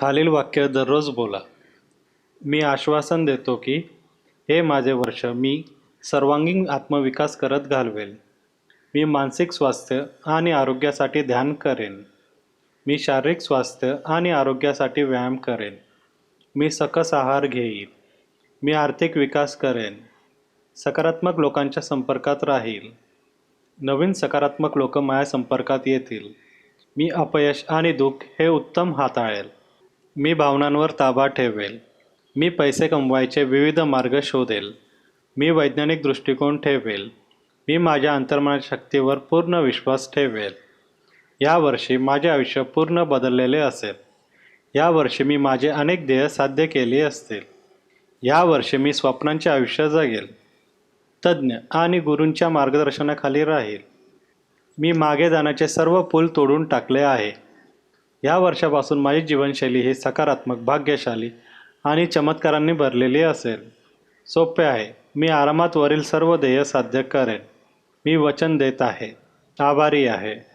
खालील वाक्य दररोज बोला. मी आश्वासन देतो की हे माझे वर्ष मी सर्वांगीण आत्मविकास करत घालवेल. मी मानसिक स्वास्थ्य आणि आरोग्यासाठी ध्यान करेन. मी शारीरिक स्वास्थ्य आणि आरोग्यासाठी व्यायाम करेन. मी सकस आहार घेईन. मी आर्थिक विकास करेन. सकारात्मक लोकांच्या संपर्कात राहील. नवीन सकारात्मक लोक माझ्या संपर्कात येतील. मी अपयश आणि दुःख हे उत्तम हाताळेल. मी भावनांवर ताबा ठेवेल. मी पैसे कमवायचे विविध मार्ग शोधेल. मी वैज्ञानिक दृष्टिकोन ठेवेल. मी माझ्या अंतर्मनाच्या शक्तीवर पूर्ण विश्वास ठेवेल. यावर्षी माझे आयुष्य पूर्ण बदललेले असेल. यावर्षी मी माझे अनेक ध्येय साध्य केली असतील. यावर्षी मी स्वप्नांचे आयुष्य जगेल. तज्ज्ञ आणि गुरूंच्या मार्गदर्शनाखाली राहील. मी मागे जाण्याचे सर्व पूल तोडून टाकले आहे. या वर्षापासून माझी जीवनशैली ही सकारात्मक भाग्यशाली आणि चमत्कारांनी भरलेली असेल. सोपे आहे. मी आरामात वरील सर्व ध्येय साध्य करेन. मी वचन देत आहे. आभारी आहे.